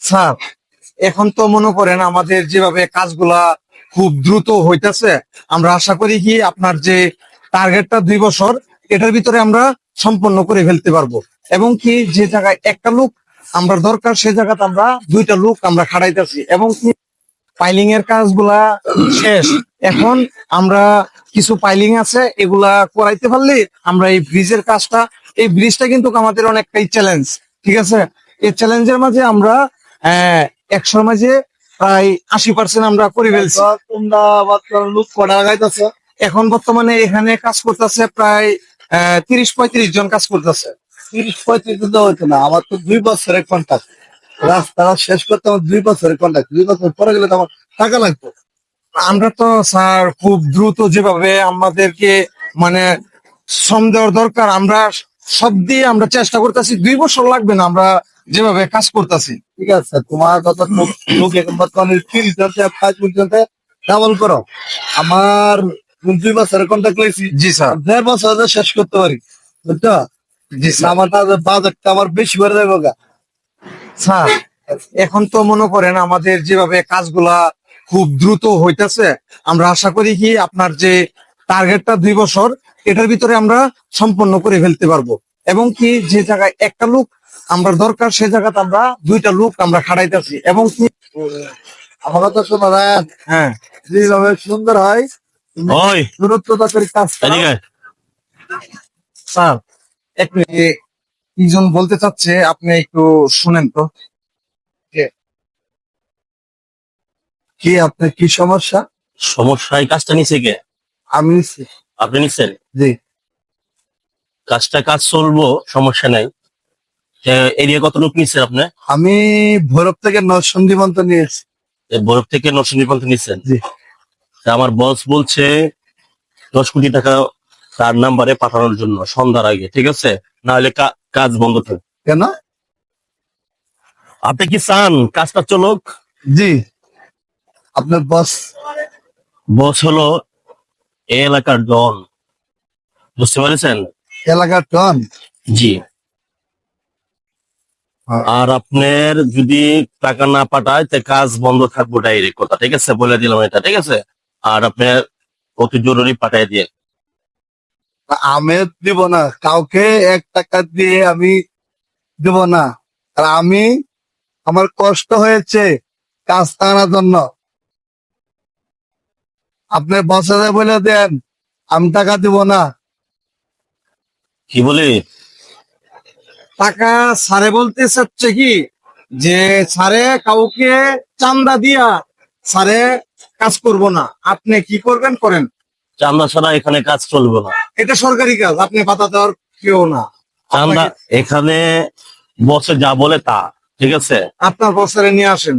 Sir, এখন তো মনে করেন আমাদের যেভাবে কাজগুলা খুব দ্রুত হইতাছে, আমরা আশা করি কি আপনার যে টার্গেটটা দুই বছর, এটার ভিতরে আমরা সম্পন্ন করে ফেলতে পারব। এবং কি যে জায়গায় একটা লোক আমরা দরকার, সে জায়গাতে আমরা দুইটা লোক আমরা খাড়াইতেছি। এবং কি পাইলিং এর কাজগুলা শেষ। এখন আমরা কিছু পাইলিং আছে, এগুলা করাইতে পারলে আমরা এই ব্রিজের কাজটা, এই ব্রিজটা কিন্তু আমাদের অনেকটাই চ্যালেঞ্জ ঠিক আছে? এই চ্যালেঞ্জের মাঝে আমরা আহ, একশোর মাঝে প্রায় আশি পার্সেন্ট আমরা করে ফেলছি। তোমরা লোক কটা লাগাইতেছ। এখন বর্তমানে এখানে কাজ করতেছে প্রায় তিরিশ পঁয়ত্রিশ জন কাজ করতেছে। তিরিশ পঁয়ত্রিশ দিন হইতো না আমার তো দুই বছরের কন্ট্যাক্ট রাস্তাটা শেষ করতে আমার দুই বছরের কন্ট্যাক্ট দুই বছর পরে গেলে তো আমার টাকা লাগতো আমরা তো স্যার খুব দ্রুত যেভাবে আমাদেরকে মানে শ্রম দেওয়ার দরকার আমরা সব দিয়ে আমরা চেষ্টা করতেছি। দুই বছর লাগবে না আমরা যেভাবে কাজ করতেছি। ঠিক আছে তোমার কথা পর্যন্ত ডাবল করো। আমার দুই বছরের কন্ট্যাক্ট লইছি। জি স্যার। দেড় বছর শেষ করতে পারি। বুঝছ? জি স্যার। আমার বাজেটটা আমার বেশি করে দেবো স্যার এখন তো মনে করেন আমাদের যেভাবে কাজগুলা খুব দ্রুত হইতাছে আমরা আশা করি কি আপনার যে টার্গেটটা দুই বছর এটার ভিতরে আমরা সম্পন্ন করে ফেলতে পারব। এবং কি যে জায়গায় একটা লোক আমরা দরকার সে জায়গাতে আমরা দুইটা লোক আমরা খাড়াইতেছি। এবং আমার কথা শোনো হ্যাঁ। যেভাবে সুন্দর হয় ওই। দূরত্বতা করে কাজ স্যার একটু কিজন বলতে চাচ্ছে আপনি একটু শুনেন তো। কি? আপনার কি সমস্যা? সমস্যা এই কাজটা নিছে কে? আমি নিচ্ছি। আপনি নিচ্ছেন জি। কাজটা কাজ চলবো সমস্যা নাই। এরিয়া কত লোক নিচ্ছেন আপনি? আমি ভৈরব থেকে নরসন্দীপন্ত নিয়েছি। ভৈরব থেকে নরসিংদী পর্যন্ত নিচ্ছেন জি। আমার বস বলছে দশ কোটি টাকা তার নাম্বারে পাঠানোর জন্য সন্ধ্যার আগে ঠিক আছে? না হলে কাজ বন্ধ থাকে। কেন? আপনি কি চান কাজটা চলুক? জি। আপনার বস? বস হলো এলাকার ডন। বুঝতে পেরেছেন? এলাকার ডন? জি। আর আপনার যদি টাকা না পাঠায় তে কাজ বন্ধ থাকব ডাইরেক্ট কথা ঠিক আছে? বলে দিলাম এটা ঠিক আছে? আর আপনার অতি জরুরি পাঠাই দিয়ে। আমি দিব না কাউকে এক টাকা দিয়ে আমি দিব না। আর আমি আমার কষ্ট হয়েছে কাজ আনার জন্য। আপনি বসাতে বলে দেন আমি টাকা দিব না। কি বলি? টাকা সারে বলতে চাচ্ছে কি যে সারে কাউকে চান্দা দিয়া সারে কাজ করব না। আপনি কি করবেন করেন। চান্দা ছাড়া এখানে কাজ চলবে না। এটা সরকারি কাজ আপনি পাতা দেওয়ার কেউ না। চান্দা এখানে বসে যা বলে তা ঠিক আছে? আপনার বছরে নিয়ে আসেন।